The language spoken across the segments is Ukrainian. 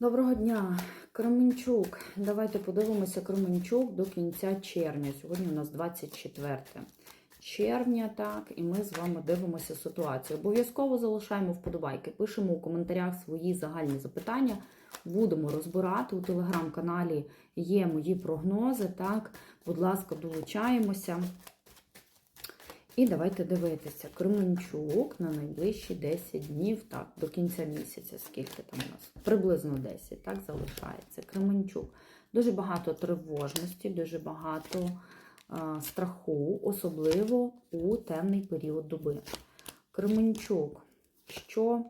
Доброго дня, Кременчук. Давайте подивимося Кременчук до кінця червня. Сьогодні у нас 24 червня, так, і ми з вами дивимося ситуацію. Обов'язково залишаємо вподобайки, пишемо у коментарях свої загальні запитання. Будемо розбирати у телеграм-каналі. Є мої прогнози. Так, будь ласка, долучаємося. І давайте дивитися. Кременчук на найближчі 10 днів, так, до кінця місяця, скільки там у нас? Приблизно 10, так, залишається. Кременчук. Дуже багато тривожності, дуже багато а, страху, особливо у темний період доби. Кременчук, що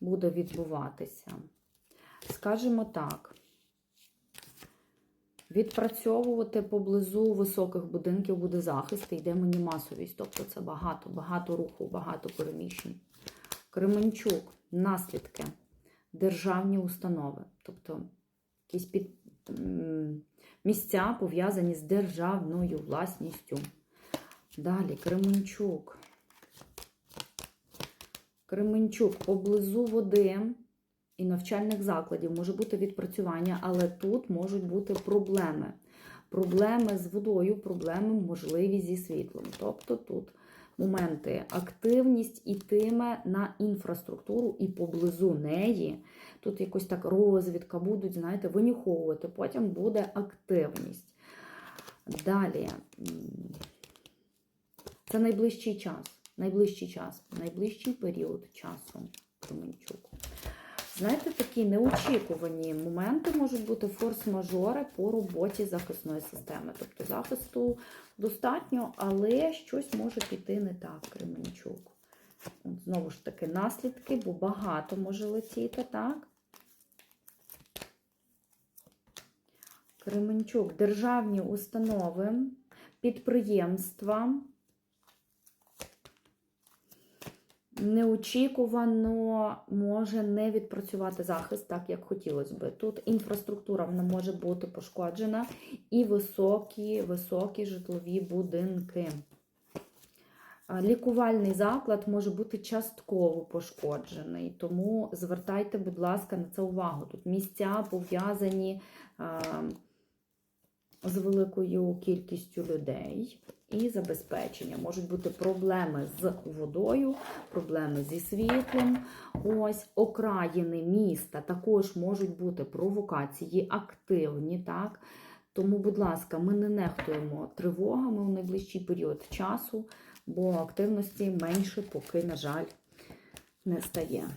буде відбуватися? Скажімо так. Відпрацьовувати поблизу високих будинків буде захист, і йде мені масовість. Тобто це багато, багато руху, багато переміщень. Кременчук, наслідки, державні установи, тобто якісь під, місця пов'язані з державною власністю. Далі Кременчук. Кременчук поблизу води і навчальних закладів може бути відпрацювання, але тут можуть бути проблеми. Проблеми з водою, проблеми можливі зі світлом. Тобто тут моменти активність ітиме на інфраструктуру і поблизу неї. Тут якось так розвідка будуть, знаєте, винюховувати, потім буде активність. Далі, це найближчий час, найближчий час, найближчий період часу Кременчуку. Знаєте, такі неочікувані моменти можуть бути форс-мажори по роботі захисної системи. Тобто захисту достатньо, але щось може піти не так, Кременчук. Знову ж таки, наслідки, бо багато може летіти, так? Кременчук, державні установи, підприємства. Неочікувано може не відпрацювати захист так, як хотілося би. Тут інфраструктура вона може бути пошкоджена і високі, високі житлові будинки. Лікувальний заклад може бути частково пошкоджений, тому звертайте, будь ласка, на це увагу. Тут місця пов'язані з великою кількістю людей і забезпечення. Можуть бути проблеми з водою, проблеми зі світлом. Ось окраїни міста також можуть бути провокації, активні, так? Тому, будь ласка, ми не нехтуємо тривогами у найближчий період часу, бо активності менше поки, на жаль, не стає.